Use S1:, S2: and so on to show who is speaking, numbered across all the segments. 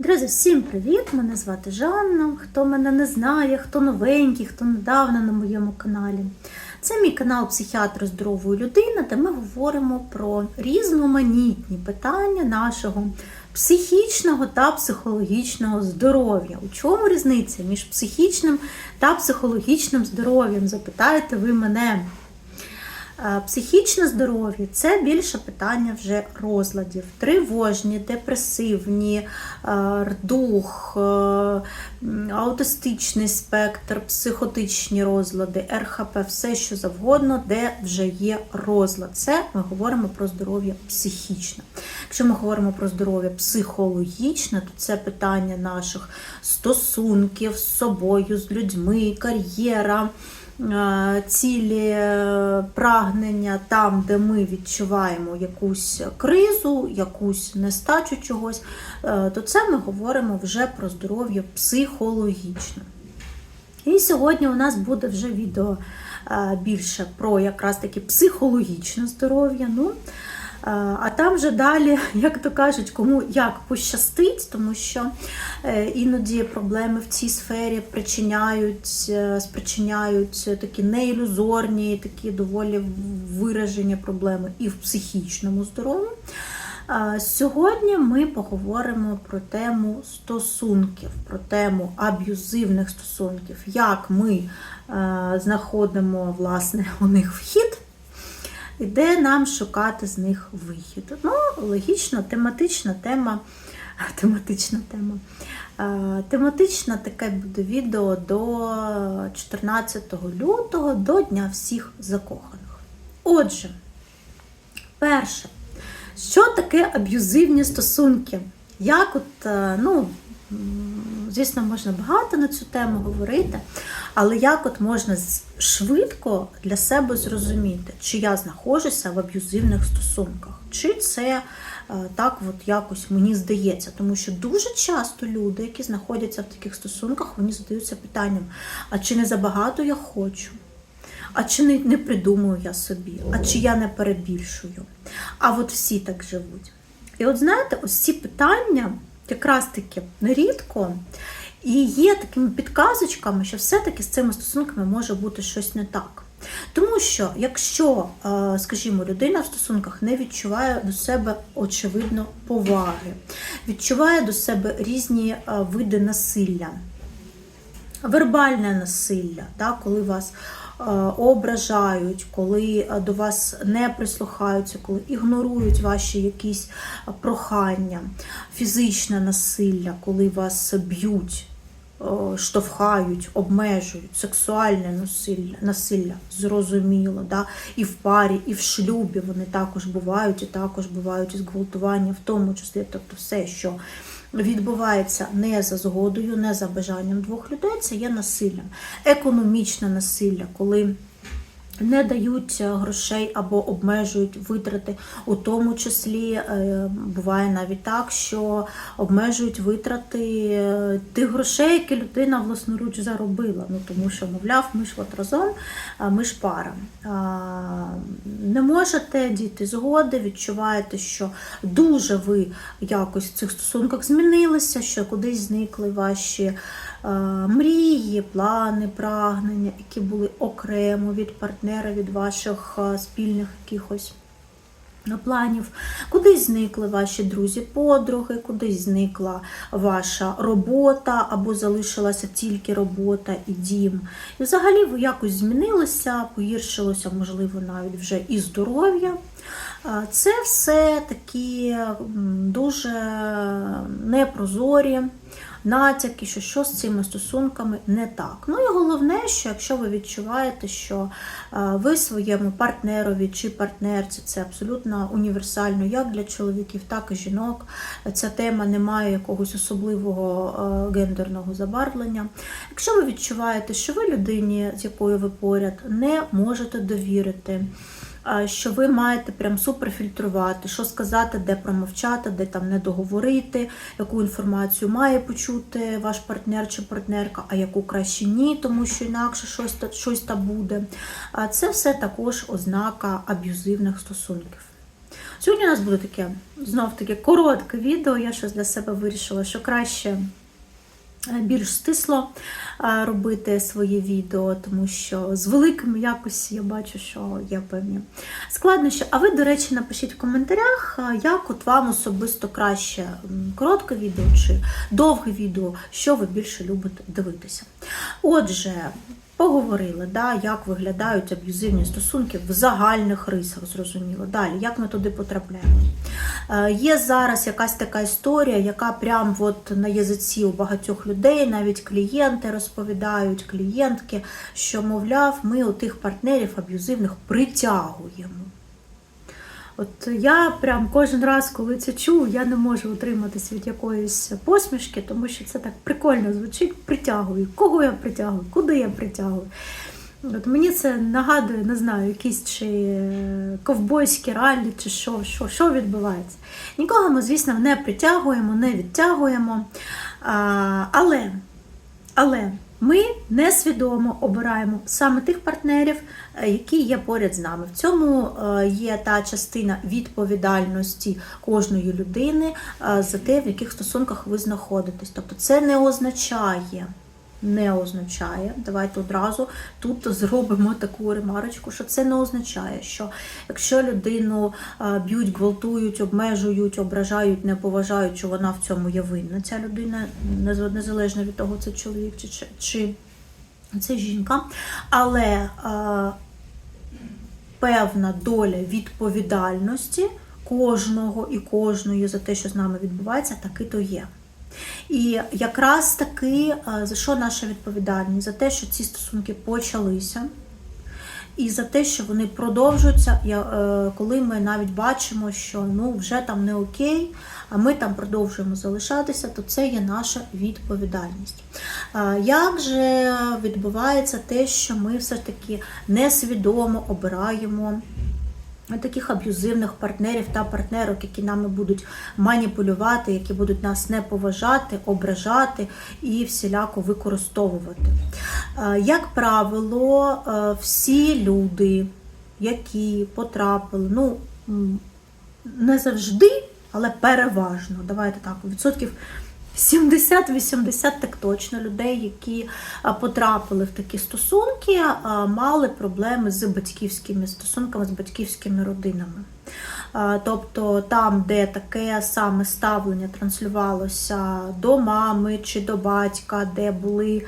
S1: Друзі, всім привіт! Мене звати Жанна. Хто мене не знає, хто новенький, хто недавно на моєму каналі. Це мій канал Психіатр здорової людини, де ми говоримо про різноманітні питання нашого психічного та психологічного здоров'я. У чому різниця між психічним та психологічним здоров'ям? Запитаєте ви мене. Е, Психічне здоров'я це більше питання вже розладів. Тривожні, депресивні, е, рдух, е, аутистичний спектр, психотичні розлади, РХП, все що завгодно, де вже є розлад. Це ми говоримо про здоров'я психічне. Якщо ми говоримо про здоров'я психологічне, то це питання наших стосунків з собою, з людьми, кар'єра цілі, е, прагнення там, де ми відчуваємо якусь кризу, якусь нестачу чогось, е, то це ми говоримо вже про здоров'я психологічне. І сьогодні у нас буде вже відео е, більше про якраз таки психологічне здоров'я. Ну, е, а там вже далі, як то кажуть, кому як пощастить, тому що е, іноді проблеми в цій сфері причиняють, е, спричиняють такі неілюзорні, такі доволі виражені проблеми і в психічному здоров'ї. А Сьогодні ми поговоримо про тему стосунків, про тему аб'юзивних стосунків, як ми е, знаходимо власне у них вхід, і де нам шукати з них вихід. Ну, логічно, тематична тема. Тематична тема. Е, Тематичне таке буде відео до 14 лютого, до Дня всіх закоханих. Отже, перше. Що таке аб'юзивні стосунки? Як от, е, ну, звісно, можна багато на цю тему говорити, але як от можна швидко для себе зрозуміти, чи я знаходжуся в аб'юзивних стосунках, чи це е, так от якось мені здається. Тому що дуже часто люди, які знаходяться в таких стосунках, вони задаються питанням: а чи не забагато я хочу? А чи не, не придумую я собі, а чи я не перебільшую? А от всі так живуть. І от знаєте, ось ці питання якраз таки нерідко і є такими підказочками, що все-таки з цими стосунками може бути щось не так. Тому що, якщо, е, скажімо, людина в стосунках не відчуває до себе очевидно поваги, відчуває до себе різні е, види насилля, вербальне насилля, коли вас ображають, коли е, до вас не прислухаються, коли ігнорують ваші якісь е, прохання, фізичне насилля, коли вас б'ють, е, штовхають, обмежують, сексуальне насилля, насилля зрозуміло, да? і в парі, і в шлюбі вони також бувають, і також бувають і зґвалтування, в тому числі, тобто все, що відбувається не за згодою, не за бажанням двох людей, це є насиллям. Економічне насилля, коли не дають е, грошей або обмежують витрати, у тому числі е, буває навіть так, що обмежують витрати е, тих грошей, які людина власноруч заробила. Ну тому що, мовляв, ми ж от разом, ми ж пара. Не можете дійти згоди, відчуваєте, що дуже ви якось в цих стосунках змінилися, що кудись зникли ваші мрії, плани, прагнення, які були окремо від партнера, від ваших е, спільних якихось е, планів, кудись зникли ваші друзі, подруги, кудись зникла ваша робота або залишилася тільки робота і дім. І взагалі ви якось змінилися, погіршилося, можливо, навіть вже і здоров'я. Е, Це все такі дуже непрозорі натяки, що що з цими стосунками не так. Ну і головне, що якщо ви відчуваєте, що е, ви своєму партнерові чи партнерці, це абсолютно універсально як для чоловіків, так і жінок. Ця тема не має якогось особливого е, гендерного забарвлення. Якщо ви відчуваєте, що ви людині, з якою ви поряд, не можете довірити. Що ви маєте прям суперфільтрувати, що сказати, де промовчати, де там не договорити, яку інформацію має почути ваш партнер чи партнерка, а яку краще ні, тому що інакше щось та щось та буде. Це все також ознака аб'юзивних стосунків. Сьогодні у нас буде таке знов таки коротке відео. Я щось для себе вирішила, що краще більш стисло робити своє відео, тому що з великим якось я бачу, що є певні складнощі. А ви, до речі, напишіть в коментарях, як от вам особисто краще коротке відео чи довге відео, що ви більше любите дивитися. Отже, поговорили, да, як виглядають аб'юзивні стосунки в загальних рисах, зрозуміло. Далі, як ми туди потрапляємо. Е, Є зараз якась така історія, яка прям от на язиці у багатьох людей, навіть клієнти розповідають, клієнтки, що, мовляв, ми у тих партнерів аб'юзивних притягуємо. От я прям кожен раз, коли це чую, я не можу утриматись від якоїсь посмішки, тому що це так прикольно звучить, притягую. Кого я притягую? Куди я притягую? От мені це нагадує, не знаю, якісь чи ковбойські раллі, чи що, що, що відбувається. Нікого ми, звісно, не притягуємо, не відтягуємо. А, але, але ми несвідомо обираємо саме тих партнерів, е, які є поряд з нами. В цьому е, є та частина відповідальності кожної людини е, за те, в яких стосунках ви знаходитесь. Тобто це не означає. Не означає, давайте одразу тут зробимо таку ремарочку, що це не означає, що якщо людину б'ють, гвалтують, обмежують, ображають, не поважають, що вона в цьому є винна. Ця людина незалежно від того, це чоловік чи, чи, це жінка. Але а, певна доля відповідальності кожного і кожної за те, що з нами відбувається, таки то є. І якраз таки е, за що наша відповідальність? За те, що ці стосунки почалися, і за те, що вони продовжуються, е, коли ми навіть бачимо, що ну вже там не окей, а ми там продовжуємо залишатися, то це є наша відповідальність. Як же відбувається те, що ми все ж таки несвідомо обираємо? Таких аб'юзивних партнерів та партнерок, які нами будуть маніпулювати, які будуть нас не поважати, ображати і всіляко використовувати. Е, Як правило, е, всі люди, які потрапили, ну не завжди, але переважно, давайте так, відсотків 70-80 так точно людей, які потрапили в такі стосунки, мали проблеми з батьківськими стосунками, з батьківськими родинами. Тобто там, де таке саме ставлення транслювалося до мами чи до батька, де були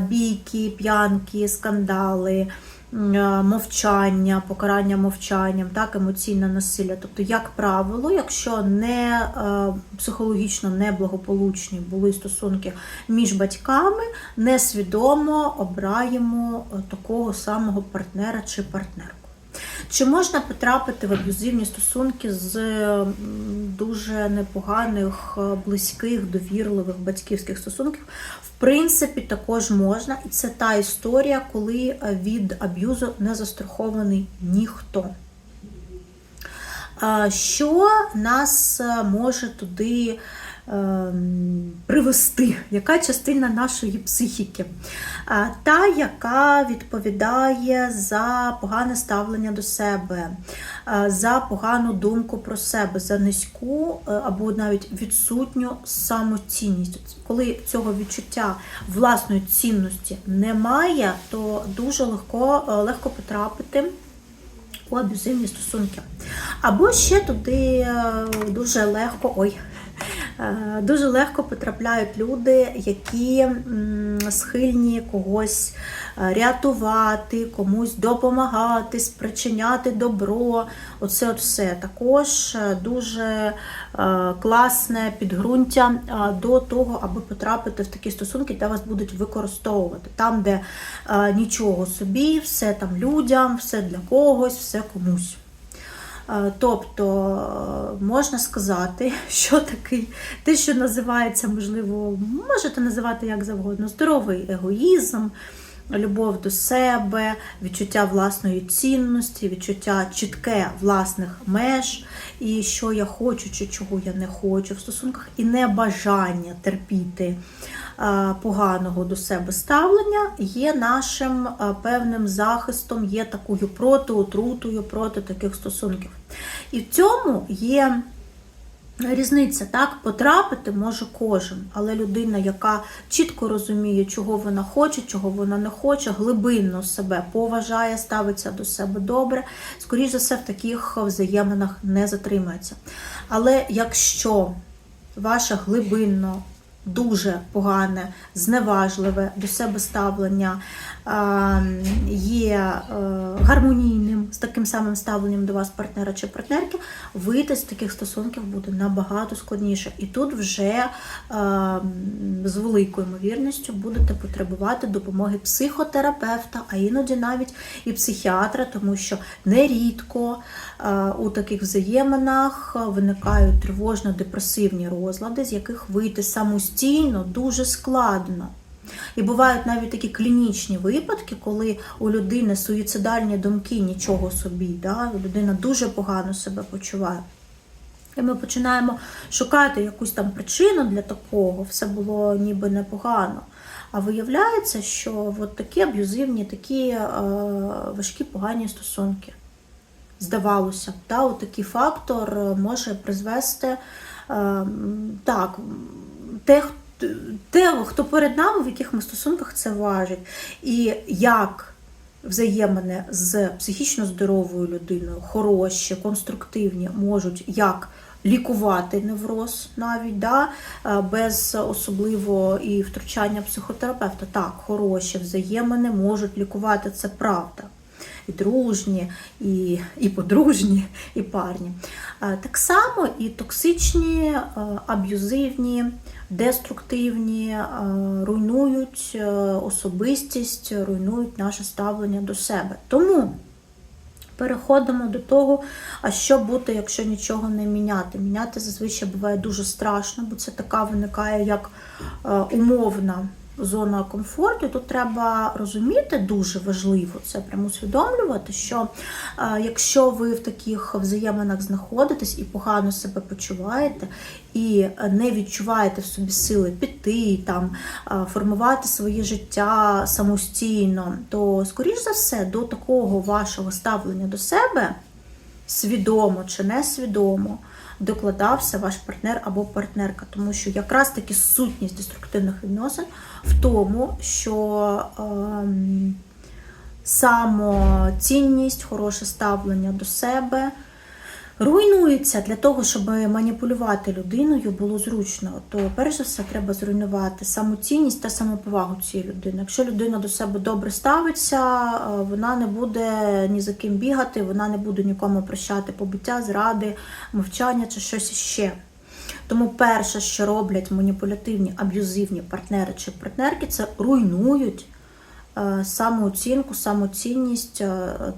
S1: бійки, п'янки, скандали. Е, Мовчання, покарання мовчанням, так, емоційне насилля. Тобто, як правило, якщо не е, психологічно неблагополучні були стосунки між батьками, несвідомо обираємо е, такого самого партнера чи партнерку. Чи можна потрапити в аб'юзивні стосунки з дуже непоганих, е, близьких, довірливих батьківських стосунків? В принципі, також можна, і це та історія, коли е, від аб'юзу не застрахований ніхто. Що нас е, може туди привести? Яка частина нашої психіки? Та, яка відповідає за погане ставлення до себе, за погану думку про себе, за низьку е, або навіть відсутню самоцінність. Коли цього відчуття власної цінності немає, то дуже легко, е, легко потрапити у аб'юзивні стосунки. Або ще туди е, дуже легко, ой, дуже легко потрапляють люди, які схильні когось е, рятувати, комусь допомагати, спричиняти добро. Оце от все. Також е, дуже е, класне підґрунтя е, до того, аби потрапити в такі стосунки, де вас будуть використовувати. Там, де е, нічого собі, все там людям, все для когось, все комусь. Е, Тобто е, можна сказати, що такий, те, що називається, можливо, можете називати як завгодно, здоровий егоїзм, любов до себе, відчуття власної цінності, відчуття чітке власних меж, і що я хочу, чи чого я не хочу в стосунках, і небажання терпіти поганого до себе ставлення є нашим е, певним захистом, є такою протиотрутою проти таких стосунків. І в цьому є різниця, так, потрапити може кожен, але людина, яка чітко розуміє, чого вона хоче, чого вона не хоче, глибинно себе поважає, ставиться до себе добре, скоріш за все, в таких взаєминах не затримається. Але якщо ваше глибинно дуже погане, зневажливе до себе ставлення є е, гармонійним з таким самим ставленням до вас партнера чи партнерки, вийти з таких стосунків буде набагато складніше. І тут вже е, з великою ймовірністю будете потребувати допомоги психотерапевта, а іноді навіть і психіатра, тому що нерідко е, у таких взаєминах виникають тривожно-депресивні розлади, з яких вийти самостійно дуже складно. І бувають навіть такі клінічні випадки, коли у людини суїцидальні думки нічого собі, да? людина дуже погано себе почуває. І ми починаємо шукати якусь там причину для такого, все було ніби непогано. А виявляється, що от такі аб'юзивні, такі е, важкі погані стосунки. Здавалося б, от такий фактор може призвести е, так, те, те, хто перед нами, в яких ми стосунках це важить. І як взаємини з психічно здоровою людиною, хороші, конструктивні, можуть як лікувати невроз навіть, да, без особливо і втручання психотерапевта. Так, хороші взаємини можуть лікувати, це правда. І дружні, і і подружні, і парні. Так само і токсичні, аб'юзивні, деструктивні, руйнують особистість, руйнують наше ставлення до себе. Тому переходимо до того, а що бути, якщо нічого не міняти. Міняти зазвичай буває дуже страшно, бо це така виникає як умовна зона комфорту. І тут треба розуміти, дуже важливо це прямо усвідомлювати, що е, якщо ви в таких взаєминах знаходитесь і погано себе почуваєте, і не відчуваєте в собі сили піти, там, е, формувати своє життя самостійно, то, скоріш за все, до такого вашого ставлення до себе, свідомо чи несвідомо, докладався ваш партнер або партнерка, тому що якраз таки сутність деструктивних відносин в тому, що ем, самоцінність, хороше ставлення до себе руйнується для того, щоб маніпулювати людиною було зручно, то перш за все треба зруйнувати самоцінність та самоповагу цієї людини. Якщо людина до себе добре ставиться, вона не буде ні за ким бігати, вона не буде нікому прощати побиття, зради, мовчання чи щось іще. Тому перше, що роблять маніпулятивні аб'юзивні партнери чи партнерки, це руйнують самооцінку, самоцінність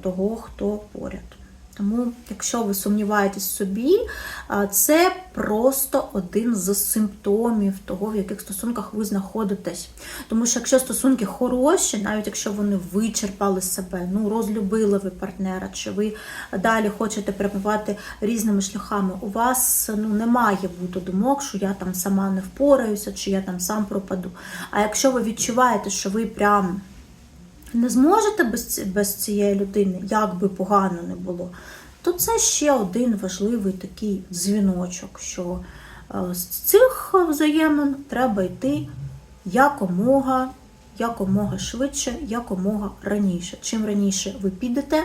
S1: того, хто поряд. Тому, якщо ви сумніваєтесь собі, це просто один з симптомів того, в яких стосунках ви знаходитесь. Тому що якщо стосунки хороші, навіть якщо вони вичерпали себе, ну розлюбили ви партнера, чи ви далі хочете перебувати різними шляхами, у вас ну, не має бути думок, що я там сама не впораюся, чи я там сам пропаду. А якщо ви відчуваєте, що ви прям не зможете без без цієї людини, як би погано не було, то це ще один важливий такий дзвіночок, що е, з цих взаємин треба йти якомога, якомога швидше, якомога раніше. Чим раніше ви підете,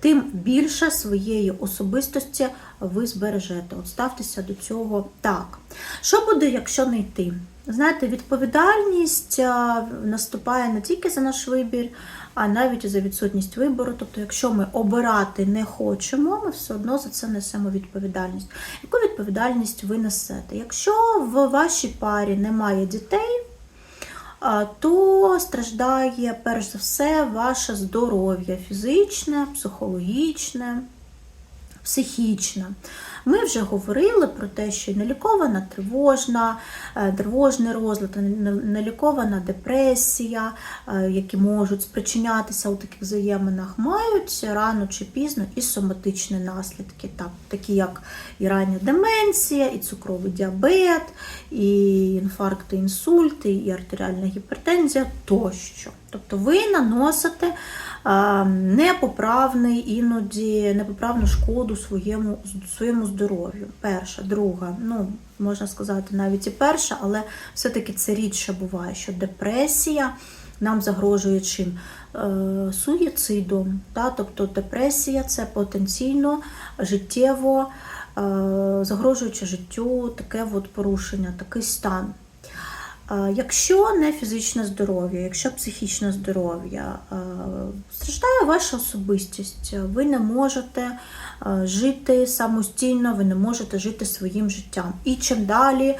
S1: тим більше своєї особистості ви збережете. От ставтеся до цього так. Що буде, якщо не йти? Знаєте, відповідальність наступає не тільки за наш вибір, а навіть за відсутність вибору. Тобто, якщо ми обирати не хочемо, ми все одно за це несемо відповідальність. Яку відповідальність ви несете? Якщо в вашій парі немає дітей, то страждає перш за все ваше здоров'я фізичне, психологічне, психічне. Ми вже говорили про те, що нелікована тривожна, е, тривожний розлад, нелікована депресія, е, які можуть спричинятися у таких взаєминах, мають рано чи пізно і соматичні наслідки, так, такі як і рання деменція, і цукровий діабет, і інфаркти, інсульти, і артеріальна гіпертензія тощо. Тобто ви наносите непоправний іноді непоправну шкоду своєму, своєму здоров'ю. Перша, друга, ну можна сказати, навіть і перша, але все-таки це рідше буває, що депресія нам загрожує чим? Е, суїцидом. Та? Тобто депресія це потенційно життєво е, загрожуючи життю таке от порушення, такий стан. Якщо не фізичне здоров'я, якщо психічне здоров'я, страждає ваша особистість, ви не можете жити самостійно, ви не можете жити своїм життям. І чим далі,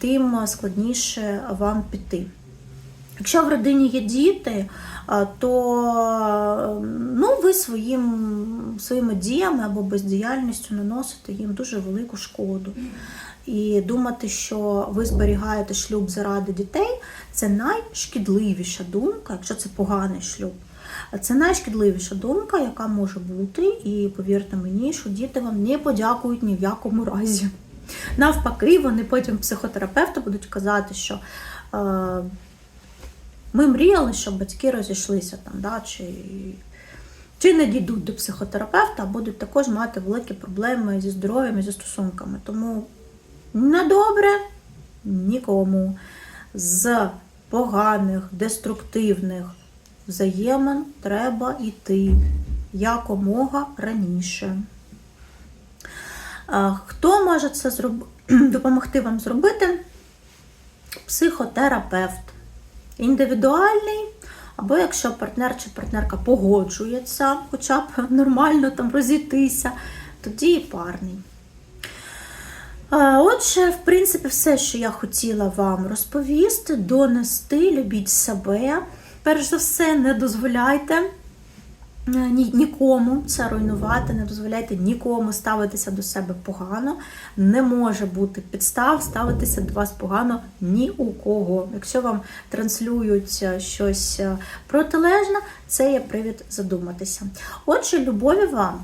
S1: тим складніше вам піти. Якщо в родині є діти, то ну, ви своїм, своїми діями або бездіяльністю наносите їм дуже велику шкоду. І думати, що ви зберігаєте шлюб заради дітей, це найшкідливіша думка, якщо це поганий шлюб. Це найшкідливіша думка, яка може бути, і повірте мені, що діти вам не подякують ні в якому разі. Навпаки, вони потім психотерапевту будуть казати, що е, ми мріяли, щоб батьки розійшлися там, да, чи, чи не дійдуть до психотерапевта, а будуть також мати великі проблеми зі здоров'ям і зі стосунками. Тому на добре нікому з поганих, деструктивних взаємин треба йти якомога раніше. Хто може це зроб... допомогти вам зробити? Психотерапевт. Індивідуальний, або якщо партнер чи партнерка погоджується, хоча б нормально там розійтися, тоді і парний. Отже, в принципі, все, що я хотіла вам розповісти, донести, любіть себе. Перш за все, не дозволяйте е, ні- нікому це руйнувати, не дозволяйте нікому ставитися до себе погано. Не може бути підстав ставитися до вас погано ні у кого. Якщо вам транслюють е, щось е, протилежне, це є привід задуматися. Отже, любові вам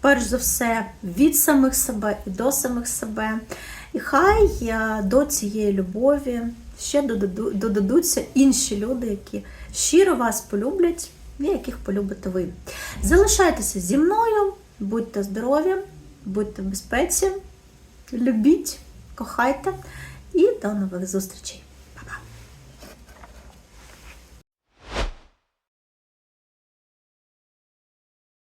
S1: перш за все від самих себе і до самих себе. І хай е, до цієї любові ще додадуться інші люди, які щиро вас полюблять яких полюбите ви. Залишайтеся зі мною, будьте здорові, будьте в безпеці, любіть, кохайте і до нових зустрічей!